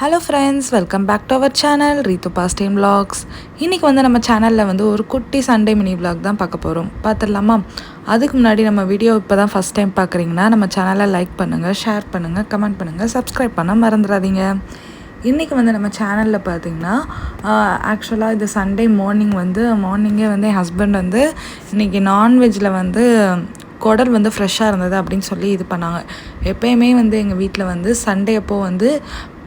Hello friends welcome back to our channel Reethu pass time இன்றைக்கி வந்து நம்ம சேனலில் வந்து ஒரு குட்டி சண்டே மினி vlog தான் பார்க்க போகிறோம் பார்த்துடலாமா? அதுக்கு முன்னாடி நம்ம வீடியோ இப்போ தான் ஃபஸ்ட் டைம் பார்க்குறீங்கன்னா நம்ம சேனலை லைக் பண்ணுங்கள் ஷேர் பண்ணுங்கள் கமெண்ட் பண்ணுங்கள் சப்ஸ்கிரைப் பண்ண மறந்துடாதீங்க. இன்றைக்கி வந்து நம்ம சேனலில் பார்த்தீங்கன்னா ஆக்சுவலாக இது சண்டே மார்னிங் வந்து மார்னிங்கே வந்து என் ஹஸ்பண்ட் வந்து இன்றைக்கி நான்வெஜ்ஜில் வந்து குடல் வந்து ஃப்ரெஷ்ஷாக இருந்தது அப்படின்னு சொல்லி இது பண்ணாங்க. எப்போயுமே வந்து எங்கள் வீட்டில் வந்து சண்டே அப்போது வந்து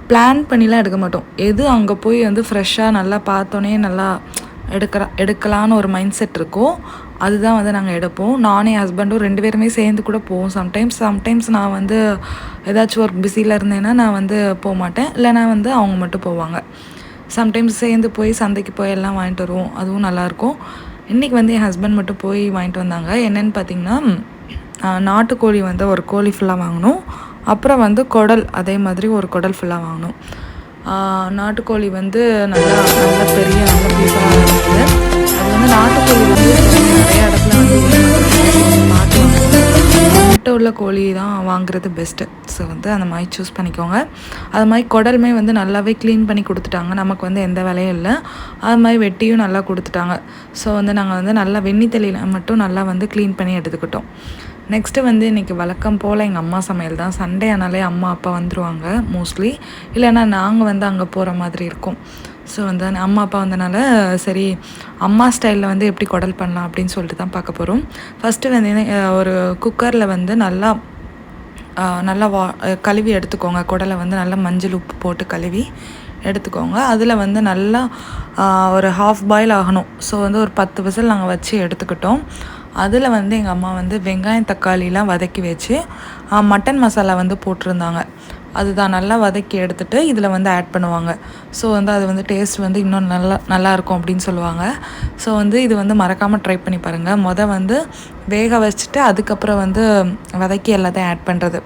பிளான் பண்ணிலாம் எடுக்க மாட்டோம். எது அங்கே போய் வந்து ஃப்ரெஷ்ஷாக நல்லா பார்த்தோன்னே நல்லா எடுக்கிற எடுக்கலான்னு ஒரு மைண்ட் செட் இருக்கும் அதுதான் வந்து நாங்கள் எடுப்போம். நானே ஹஸ்பண்டும் ரெண்டு பேருமே சேர்ந்து கூட போவோம். சம்டைம்ஸ் சம்டைம்ஸ் நான் வந்து ஏதாச்சும் ஒர்க் பிஸியில் இருந்தேன்னா நான் வந்து போக மாட்டேன். இல்லைனா வந்து அவங்க மட்டும் போவாங்க. சம்டைம்ஸ் சேர்ந்து போய் சந்தைக்கு போய் எல்லாம் வாங்கிட்டு வருவோம். அதுவும் நல்லாயிருக்கும் இன்றைக்கி வந்து என் ஹஸ்பண்ட் மட்டும் போய் வாங்கிட்டு வந்தாங்க. என்னென்னு பார்த்தீங்கன்னா நாட்டுக்கோழி வந்து ஒரு கோழி ஃபுல்லாக வாங்கினோம் அப்புறம் வந்து குடல் அதே மாதிரி ஒரு குடல் ஃபுல்லாக வாங்கினோம் நாட்டுக்கோழி வந்து நல்லா நல்ல பெரிய நல்ல பீஸாக இருந்தது அது வந்து நாட்டுக்கோழி வந்து நிறைய இடத்துல வந்து பார்த்து உள்ள கோழி தான் வாங்குறது பெஸ்ட்டு ஸோ வந்து அந்த மாதிரி சூஸ் பண்ணிக்கோங்க. அது மாதிரி குடலுமே வந்து நல்லாவே க்ளீன் பண்ணி கொடுத்துட்டாங்க. நமக்கு வந்து எந்த வேலையும் இல்லை. அது மாதிரி வெட்டியும் நல்லா கொடுத்துட்டாங்க. ஸோ வந்து நாங்கள் வந்து நல்லா வெண்ணி தெளியில் மட்டும் நல்லா வந்து க்ளீன் பண்ணி எடுத்துக்கிட்டோம். நெக்ஸ்ட்டு வந்து இன்றைக்கி வழக்கம் போல் எங்கள் அம்மா சமையல் தான். சண்டே ஆனாலே அம்மா அப்பா வந்துருவாங்க மோஸ்ட்லி இல்லைன்னா நாங்கள் வந்து அங்கே போகிற மாதிரி இருக்கும். ஸோ வந்து அம்மா அப்பா வந்தனால சரி அம்மா ஸ்டைலில் வந்து எப்படி குடல் பண்ணலாம் அப்படின்னு சொல்லிட்டு தான் பார்க்க போகிறோம் ஃபஸ்ட்டு வந்து ஒரு குக்கரில் வந்து நல்லா நல்லா வா கழுவி எடுத்துக்கோங்க. குடலை வந்து நல்லா மஞ்சள் உப்பு போட்டு கழுவி எடுத்துக்கோங்க. அதில் வந்து நல்லா ஒரு ஹாஃப் பாயில் ஆகணும். ஸோ வந்து ஒரு பத்து விசில் நாங்கள் வச்சு எடுத்துக்கிட்டோம். அதில் வந்து எங்கள் அம்மா வந்து வெங்காயம் தக்காளிலாம் வதக்கி வச்சு மட்டன் மசாலா வந்து போட்டிருந்தாங்க. அதுதான் நல்லா வதக்கி எடுத்துட்டு இதில் வந்து ஆட் பண்ணுவாங்க. ஸோ வந்து அது வந்து டேஸ்ட் வந்து இன்னும் நல்லா நல்லா இருக்கும் அப்படின்னு சொல்லுவாங்க. ஸோ வந்து இது வந்து மறக்காமல் ட்ரை பண்ணி பாருங்கள் மொதல் வந்து வேக வச்சுட்டு அதுக்கப்புறம் வந்து வதக்கி எல்லாத்தையும் ஆட் பண்ணுறது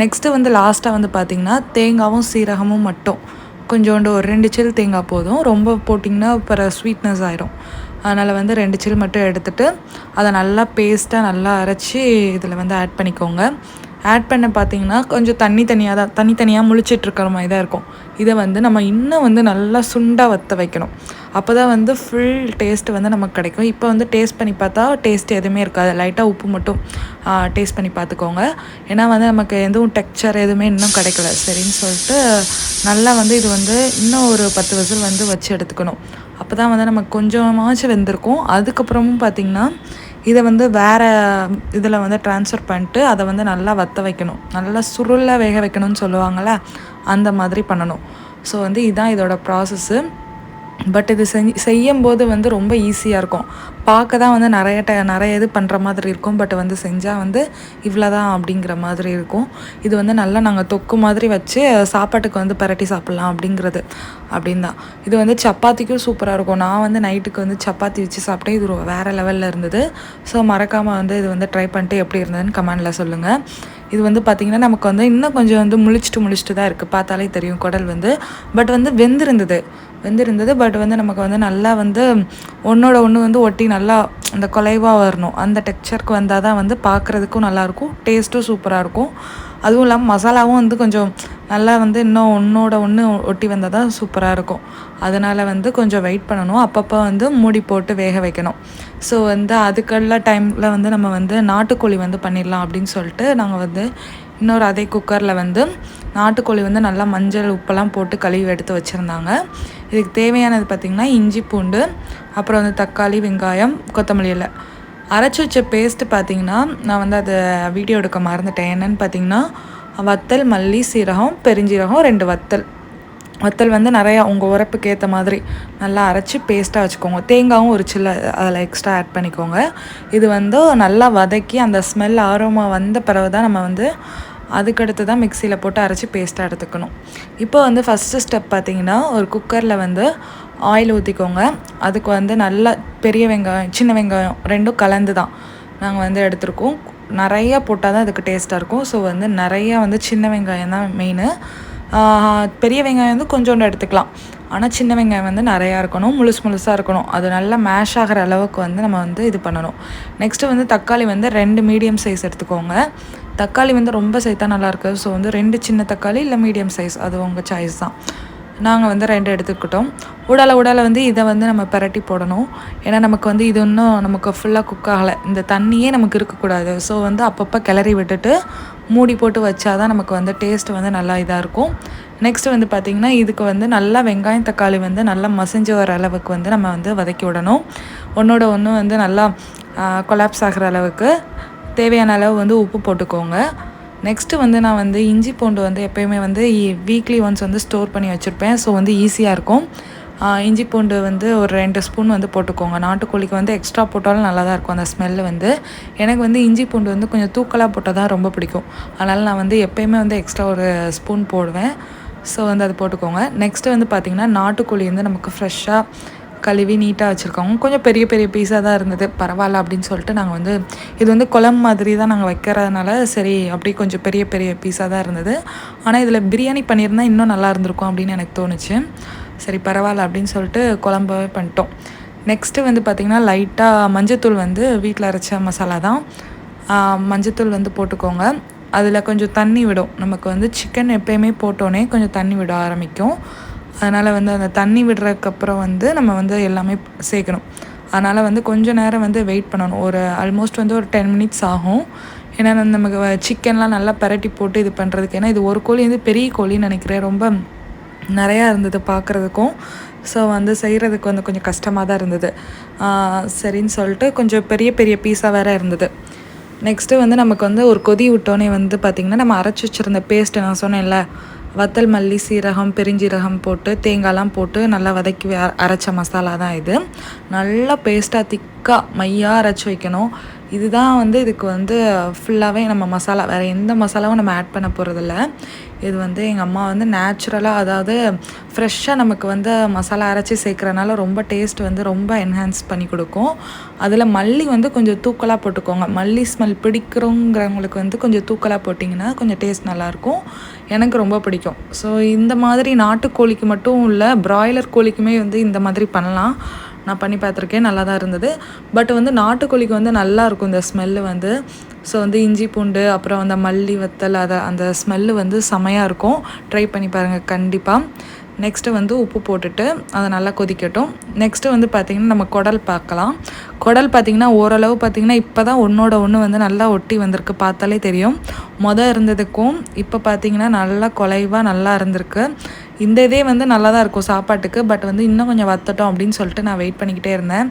நெக்ஸ்ட்டு வந்து லாஸ்ட்டாக வந்து பார்த்திங்கன்னா தேங்காவும் சீரகமும் மட்டும். கொஞ்சோண்டு ஒரு ரெண்டு சில் தேங்காய் போதும். ரொம்ப போட்டிங்கன்னா அப்புறம் ஸ்வீட்னஸ் ஆயிரும். அதனால் வந்து ரெண்டு சில் மட்டும் எடுத்துகிட்டு அதை நல்லா பேஸ்ட்டாக நல்லா அரைச்சி இதில் வந்து ஆட் பண்ணிக்கோங்க. ஆட் பண்ண பார்த்தீங்கன்னா கொஞ்சம் தண்ணி தனியாக தான் தனித்தனியாக முழிச்சிட்ருக்கிற மாதிரி தான் இருக்கும். இதை வந்து நம்ம இன்னும் வந்து நல்லா சுண்டாக வற்ற வைக்கணும். அப்போ தான் வந்து ஃபுல் டேஸ்ட்டு வந்து நமக்கு கிடைக்கும். இப்போ வந்து டேஸ்ட் பண்ணி பார்த்தா டேஸ்ட் எதுவுமே இருக்காது. லைட்டாக உப்பு மட்டும் டேஸ்ட் பண்ணி பார்த்துக்கோங்க. ஏன்னா வந்து நமக்கு எதுவும் டெக்ஸ்சர் எதுவுமே இன்னும் கிடைக்கல. சரின்னு சொல்லிட்டு நல்லா வந்து இது வந்து இன்னும் ஒரு பத்து விசில் வந்து வச்சு எடுத்துக்கணும். அப்போ தான் வந்து நமக்கு கொஞ்சமாச்சும் வெந்திருக்கும். அதுக்கப்புறமும் பார்த்திங்கன்னா இதை வந்து வேறு இதில் வந்து ட்ரான்ஸ்ஃபர் பண்ணிட்டு அதை வந்து நல்லா வற்ற வைக்கணும். நல்லா சுருளில் வேக வைக்கணும்னு சொல்லுவாங்கள்ல அந்த மாதிரி பண்ணணும். ஸோ வந்து இதுதான் இதோட ப்ராசஸ்ஸு பட் இது செஞ்சு செய்யும்போது வந்து ரொம்ப ஈஸியாக இருக்கும். பார்க்க தான் வந்து நிறைய ட நிறைய இது பண்ணுற மாதிரி இருக்கும். பட் வந்து செஞ்சால் வந்து இவ்வளோ தான் அப்படிங்கிற மாதிரி இருக்கும். இது வந்து நல்லா நாங்கள் தொக்கு மாதிரி வச்சு சாப்பாட்டுக்கு வந்து பரட்டி சாப்பிட்லாம் அப்படிங்கிறது. அப்படின் தான் இது வந்து சப்பாத்திக்கும் சூப்பராக இருக்கும். நான் வந்து நைட்டுக்கு வந்து சப்பாத்தி வச்சு சாப்பிட்டேன். இது வேறு லெவலில் இருந்தது. ஸோ மறக்காமல் வந்து இது வந்து ட்ரை பண்ணிட்டு எப்படி இருந்ததுன்னு கமெண்டில் சொல்லுங்கள் இது வந்து பார்த்திங்கன்னா நமக்கு வந்து இன்னும் கொஞ்சம் வந்து முழிச்சிட்டு முழிச்சிட்டு தான் இருக்குது பார்த்தாலே தெரியும் குடல் வந்து. பட் வந்து வெந்திருந்தது. வெந்திருந்தது. பட் வந்து நமக்கு வந்து நல்லா வந்து ஒன்றோட ஒன்று வந்து ஒட்டி நல்லா அந்த குலைவாக வரணும். அந்த டெக்ஸ்சருக்கு வந்தால் தான் வந்து பார்க்குறதுக்கும் நல்லாயிருக்கும். டேஸ்ட்டும் சூப்பராக இருக்கும். அதுவும் இல்லாமல் மசாலாவும் வந்து கொஞ்சம் நல்லா வந்து இன்னும் ஒன்றோட ஒன்று ஒட்டி வந்தால் தான் சூப்பராக இருக்கும். அதனால் வந்து கொஞ்சம் வெயிட் பண்ணணும். அப்பப்போ வந்து மூடி போட்டு வேக வைக்கணும். ஸோ வந்து அதுக்கெல்லாம் டைமில் வந்து நம்ம வந்து நாட்டுக்கோழி வந்து பண்ணிடலாம் அப்படின்னு சொல்லிட்டு நாங்கள் வந்து இன்னொரு அதே குக்கரில் வந்து நாட்டுக்கோழி வந்து நல்லா மஞ்சள் உப்பெல்லாம் போட்டு கழுவி எடுத்து வச்சுருந்தாங்க. இதுக்கு தேவையானது பார்த்திங்கன்னா இஞ்சி பூண்டு அப்புறம் வந்து தக்காளி வெங்காயம் கொத்தமல்லி இலை. அரைச்சி வச்ச பேஸ்ட்டு பார்த்தீங்கன்னா நான் வந்து அதை வீடியோ எடுக்க மறந்துட்டேன். என்னென்னு பார்த்தீங்கன்னா வத்தல் மல்லி சீரகம் பெருஞ்சீரகம் ரெண்டு வத்தல். வத்தல் வந்து நிறையா உங்கள் உரப்புக்கு ஏற்ற மாதிரி நல்லா அரைச்சி பேஸ்ட்டாக வச்சுக்கோங்க. தேங்காயும் ஒரு சில்ல அதில் எக்ஸ்ட்ரா ஆட் பண்ணிக்கோங்க. இது வந்து நல்லா வதக்கி அந்த ஸ்மெல் ஆரோமா வந்த பிறகு தான் நம்ம வந்து அதுக்கடுத்து தான் மிக்சியில் போட்டு அரைச்சி பேஸ்ட்டாக எடுத்துக்கணும். இப்போ வந்து ஃபஸ்ட்டு ஸ்டெப் பார்த்தீங்கன்னா ஒரு குக்கரில் வந்து ஆயில் ஊற்றிக்கோங்க அதுக்கு வந்து நல்லா பெரிய வெங்காயம் சின்ன வெங்காயம் ரெண்டும் கலந்து தான் நாங்கள் வந்து எடுத்திருக்கோம். நிறையா போட்டால் தான் அதுக்கு டேஸ்ட்டாக இருக்கும். ஸோ வந்து நிறையா வந்து சின்ன வெங்காயம் தான் மெயின் பெரிய வெங்காயம் வந்து கொஞ்சோண்டு எடுத்துக்கலாம். ஆனால் சின்ன வெங்காயம் வந்து நிறையா இருக்கணும். முழுசு முழுசாக இருக்கணும். அது நல்லா மேஷ் ஆகிற அளவுக்கு வந்து நம்ம வந்து இது பண்ணணும். நெக்ஸ்ட்டு வந்து தக்காளி வந்து ரெண்டு மீடியம் சைஸ் எடுத்துக்கோங்க. தக்காளி வந்து ரொம்ப சேர்த்தா நல்லாயிருக்கு. ஸோ வந்து ரெண்டு சின்ன தக்காளி இல்லை மீடியம் சைஸ் அது உங்கள் சாய்ஸ் தான். நாங்கள் வந்து ரெண்டு எடுத்துக்கிட்டோம். உடலை உடலை வந்து இதை வந்து நம்ம பரட்டி போடணும். ஏன்னா நமக்கு வந்து இது இன்னும் நமக்கு ஃபுல்லாக குக் ஆகலை. இந்த தண்ணியே நமக்கு இருக்கக்கூடாது. ஸோ வந்து அப்பப்போ கிளறி விட்டுட்டு மூடி போட்டு வச்சா தான் நமக்கு வந்து டேஸ்ட் வந்து நல்லா இதாக இருக்கும். நெக்ஸ்ட்டு வந்து பார்த்திங்கன்னா இதுக்கு வந்து நல்லா வெங்காயம் தக்காளி வந்து நல்லா மசிஞ்சு வர அளவுக்கு வந்து நம்ம வந்து வதக்கி விடணும். ஒன்றோட ஒன்று வந்து நல்லா கொலாப்ஸ் ஆகிற அளவுக்கு. தேவையான அளவு வந்து உப்பு போட்டுக்கோங்க. நெக்ஸ்ட்டு வந்து நான் வந்து இஞ்சி பூண்டு வந்து எப்போயுமே வந்து வீக்லி ஒன்ஸ் வந்து ஸ்டோர் பண்ணி வச்சுருப்பேன். ஸோ வந்து ஈஸியாக இருக்கும். இஞ்சி பூண்டு வந்து ஒரு ரெண்டு ஸ்பூன் வந்து போட்டுக்கோங்க. நாட்டுக்கோழிக்கு வந்து எக்ஸ்ட்ரா போட்டாலும் நல்லா தான் இருக்கும் அந்த ஸ்மெல்லு வந்து. எனக்கு வந்து இஞ்சி பூண்டு வந்து கொஞ்சம் தூக்கலாக போட்டால் தான் ரொம்ப பிடிக்கும். அதனால் நான் வந்து எப்போயுமே வந்து எக்ஸ்ட்ரா ஒரு ஸ்பூன் போடுவேன். ஸோ வந்து அது போட்டுக்கோங்க. நெக்ஸ்ட்டு வந்து பார்த்திங்கன்னா நாட்டுக்கோழி வந்து நமக்கு ஃப்ரெஷ்ஷாக கழுவி நீட்டாக வச்சுருக்கோம். கொஞ்சம் பெரிய பெரிய பீஸாக தான் இருந்தது. பரவாயில்ல அப்படின்னு சொல்லிட்டு நாங்கள் வந்து இது வந்து குழம்பு மாதிரி தான் நாங்கள் வைக்கிறதுனால சரி அப்படி கொஞ்சம் பெரிய பெரிய பீஸாக தான் இருந்தது. ஆனால் இதில் பிரியாணி பண்ணியிருந்தால் இன்னும் நல்லா இருந்திருக்கும் அப்படின்னு எனக்கு தோணுச்சு. சரி பரவாயில்ல அப்படின்னு சொல்லிட்டு குழம்பவே பண்ணிட்டோம். நெக்ஸ்ட்டு வந்து பார்த்திங்கன்னா லைட்டாக மஞ்சத்தூள் வந்து வீட்டில் அரைச்ச மசாலா தான். மஞ்சத்தூள் வந்து போட்டுக்கோங்க. அதில் கொஞ்சம் தண்ணி விடும். நமக்கு வந்து சிக்கன் எப்பயுமே போட்டோன்னே கொஞ்சம் தண்ணி விட ஆரம்பிக்கும். அதனால் வந்து அந்த தண்ணி விடுறதுக்கப்புறம் வந்து நம்ம வந்து எல்லாமே சேர்க்கணும். அதனால் வந்து கொஞ்சம் நேரம் வந்து வெயிட் பண்ணணும். ஒரு ஆல்மோஸ்ட் வந்து ஒரு டென் மினிட்ஸ் ஆகும். ஏன்னா நமக்கு சிக்கன்லாம் நல்லா பரட்டி போட்டு இது பண்ணுறதுக்கு ஏன்னா இது ஒரு கோழி வந்து பெரிய கோழின்னு நினைக்கிறேன். ரொம்ப நிறையா இருந்தது பார்க்குறதுக்கும். ஸோ வந்து செய்கிறதுக்கு வந்து கொஞ்சம் கஷ்டமாக தான் இருந்தது. சரின்னு சொல்லிட்டு கொஞ்சம் பெரிய பெரிய பீஸாக வேறு இருந்தது. நெக்ஸ்ட்டு வந்து நமக்கு வந்து ஒரு கொதி விட்டோன்னே வந்து பார்த்திங்கன்னா நம்ம அரைச்சி வச்சுருந்த பேஸ்ட்டு நான் சொன்னேன்ல வத்தல் மல்லி சீரகம் பெருஞ்சீரகம் போட்டு தேங்காய்லாம் போட்டு நல்லா வதக்கி அரைச்ச மசாலா தான் இது. நல்லா பேஸ்ட்டாக திக்காக மையாக அரைச்சி வைக்கணும். இதுதான் வந்து இதுக்கு வந்து ஃபுல்லாகவே நம்ம மசாலா வேறு எந்த மசாலாவும் நம்ம ஆட் பண்ண போகிறதில்ல இது வந்து எங்கள் அம்மா வந்து நேச்சுரலாக அதாவது ஃப்ரெஷ்ஷாக நமக்கு வந்து மசாலா அரைச்சி சேர்க்குறனால ரொம்ப டேஸ்ட் வந்து ரொம்ப என்ஹான்ஸ் பண்ணி கொடுக்கும். அதில் மல்லி வந்து கொஞ்சம் தூக்கலாக போட்டுக்கோங்க. மல்லி ஸ்மெல் பிடிக்கிறோங்கிறவங்களுக்கு வந்து கொஞ்சம் தூக்கலாக போட்டிங்கன்னா கொஞ்சம் டேஸ்ட் நல்லாயிருக்கும். எனக்கு ரொம்ப பிடிக்கும். ஸோ இந்த மாதிரி நாட்டுக்கோழிக்கு மட்டும் இல்லை ப்ராய்லர் கோழிக்குமே வந்து இந்த மாதிரி பண்ணலாம். நான் பண்ணி பார்த்துருக்கேன் நல்லா தான் இருந்தது. பட் வந்து நாட்டுக்கோழிக்கு வந்து நல்லா இருக்கும் இந்த ஸ்மெல்லு வந்து. ஸோ வந்து இஞ்சி பூண்டு அப்புறம் அந்த மல்லி வத்தல் அதை அந்த ஸ்மெல்லு வந்து செமையாக இருக்கும். ட்ரை பண்ணி பாருங்கள் கண்டிப்பாக நெக்ஸ்ட்டு வந்து உப்பு போட்டுட்டு அதை நல்லா கொதிக்கட்டும். நெக்ஸ்ட்டு வந்து பார்த்திங்கன்னா நம்ம குடல் பார்க்கலாம். குடல் பார்த்திங்கன்னா ஓரளவு பார்த்திங்கன்னா இப்போ தான் ஒன்றோட ஒன்று வந்து நல்லா ஒட்டி வந்திருக்கு. பார்த்தாலே தெரியும். மொதல் இருந்ததுக்கும் இப்போ பார்த்திங்கன்னா நல்லா குலைவாக நல்லா இருந்திருக்கு. இந்த இதே வந்து நல்லா தான் இருக்கும் சாப்பாட்டுக்கு பட் வந்து இன்னும் கொஞ்சம் வத்தட்டும் அப்படின்னு சொல்லிட்டு நான் வெயிட் பண்ணிக்கிட்டே இருந்தேன்.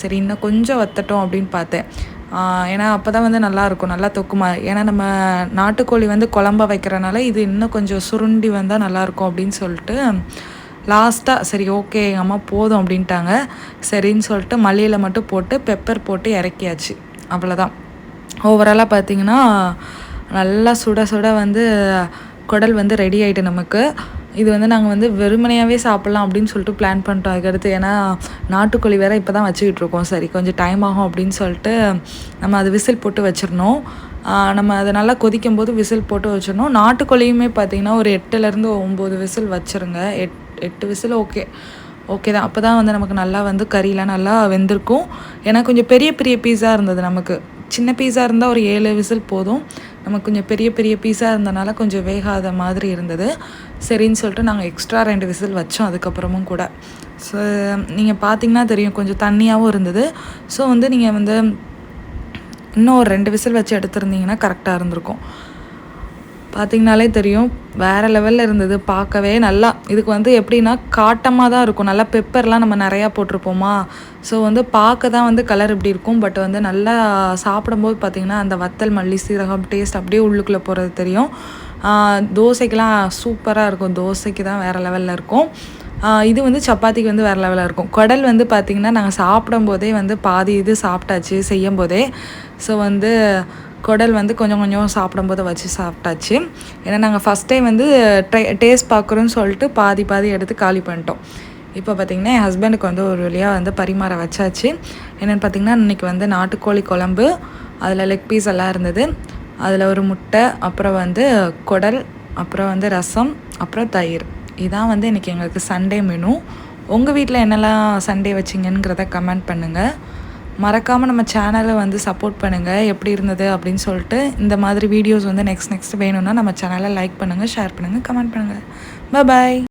சரி இன்னும் கொஞ்சம் வத்தட்டும் அப்படின்னு பார்த்தேன். ஏன்னா அப்போ தான் வந்து நல்லாயிருக்கும் நல்லா தொக்குமா? ஏன்னா நம்ம நாட்டுக்கோழி வந்து குழம்ப வைக்கிறனால இது இன்னும் கொஞ்சம் சுருண்டி வந்தால் நல்லாயிருக்கும் அப்படின்னு சொல்லிட்டு லாஸ்ட்டாக சரி ஓகே எங்கள் அம்மா போதும் அப்படின்ட்டாங்க. சரின்னு சொல்லிட்டு மல்லியில் மட்டும் போட்டு பெப்பர் போட்டு இறக்கியாச்சு. அவ்வளோதான் ஓவராலாக பார்த்தீங்கன்னா நல்லா சுட சுட வந்து குடல் வந்து ரெடி ஆகிட்டு நமக்கு. இது வந்து நாங்கள் வந்து வெறுமனையாகவே சாப்பிட்லாம் அப்படின்னு சொல்லிட்டு பிளான் பண்ணிட்டோம். அதுக்கடுத்து ஏன்னா நாட்டுக்கோழி வேறு இப்போ தான் வச்சுக்கிட்டு இருக்கோம். சரி கொஞ்சம் டைம் ஆகும் அப்படின்னு சொல்லிட்டு நம்ம அது விசில் போட்டு வச்சிடணும். நம்ம அதை நல்லா கொதிக்கும் போது விசில் போட்டு வச்சிடணும். நாட்டுக்கோழியுமே பார்த்திங்கன்னா ஒரு எட்டுலேருந்து ஒம்பது விசில் வச்சுருங்க. எட் எட்டு விசில் ஓகே. ஓகே தான். அப்போ தான் வந்து நமக்கு நல்லா வந்து கறியெலாம் நல்லா வெந்திருக்கும். ஏன்னா கொஞ்சம் பெரிய பெரிய பீஸாக இருந்தது நமக்கு. சின்ன பீஸாக இருந்தால் ஒரு ஏழு விசில் போதும். நமக்கு கொஞ்சம் பெரிய பெரிய பீஸாக இருந்தனால கொஞ்சம் வேகாத மாதிரி இருந்தது. சரின்னு சொல்லிட்டு நாங்கள் எக்ஸ்ட்ரா ரெண்டு விசில் வச்சோம் அதுக்கப்புறமும் கூட. ஸோ நீங்கள் பார்த்தீங்கன்னா தெரியும் கொஞ்சம் தண்ணியாகவும் இருந்தது. ஸோ வந்து நீங்கள் வந்து இன்னும் ஒரு ரெண்டு விசில் வச்சு எடுத்துருந்தீங்கன்னா கரெக்டாக இருந்திருக்கும். பார்த்திங்கனாலே தெரியும் வேறு லெவலில் இருந்தது பார்க்கவே நல்லா. இதுக்கு வந்து எப்படின்னா காட்டமாக தான் இருக்கும். நல்லா பெப்பர்லாம் நம்ம நிறையா போட்டிருப்போமா? ஸோ வந்து பார்க்க தான் வந்து கலர் இப்படி இருக்கும். பட் வந்து நல்லா சாப்பிடும்போது பார்த்திங்கன்னா அந்த வத்தல் மல்லி சீரகம் டேஸ்ட் அப்படியே உள்ளுக்குள்ளே போகிறது தெரியும். தோசைக்கெலாம் சூப்பராக இருக்கும். தோசைக்கு தான் வேறு லெவலில் இருக்கும். இது வந்து சப்பாத்திக்கு வந்து வேறு லெவலில் இருக்கும். குடல் வந்து பார்த்திங்கன்னா நாங்கள் சாப்பிடும்போதே வந்து பாதி இது சாப்பிட்டாச்சு செய்யும் போதே ஸோ வந்து குடல் வந்து கொஞ்சம் கொஞ்சம் சாப்பிடும்போது வச்சு சாப்பிட்டாச்சு. ஏன்னா நாங்கள் ஃபஸ்ட் டைம் வந்து ட்ரை டேஸ்ட் பார்க்குறோன்னு சொல்லிட்டு பாதி பாதி எடுத்து காலி பண்ணிட்டோம். இப்போ பார்த்திங்கன்னா என் ஹஸ்பண்டுக்கு வந்து ஒரு வழியாக வந்து பரிமாற வச்சாச்சு. என்னென்னு பார்த்திங்கன்னா இன்றைக்கி வந்து நாட்டுக்கோழி குழம்பு அதில் லெக் பீஸ் எல்லாம் இருந்தது. அதில் ஒரு முட்டை அப்புறம் வந்து குடல் அப்புறம் வந்து ரசம் அப்புறம் தயிர். இதான் வந்து இன்றைக்கி எங்களுக்கு சண்டே மெனு உங்கள் வீட்டில் என்னெல்லாம் சண்டே வச்சிங்கங்கிறத கமெண்ட் பண்ணுங்கள் மறக்காமல் நம்ம சேனலை வந்து சப்போர்ட் பண்ணுங்கள் எப்படி இருந்தது அப்படின்னு சொல்லிட்டு இந்த மாதிரி வீடியோஸ் வந்து நெக்ஸ்ட் நெக்ஸ்ட் வேணும்னா நம்ம சேனலை லைக் பண்ணுங்கள் ஷேர் பண்ணுங்கள் கமெண்ட் பண்ணுங்கள் பாய்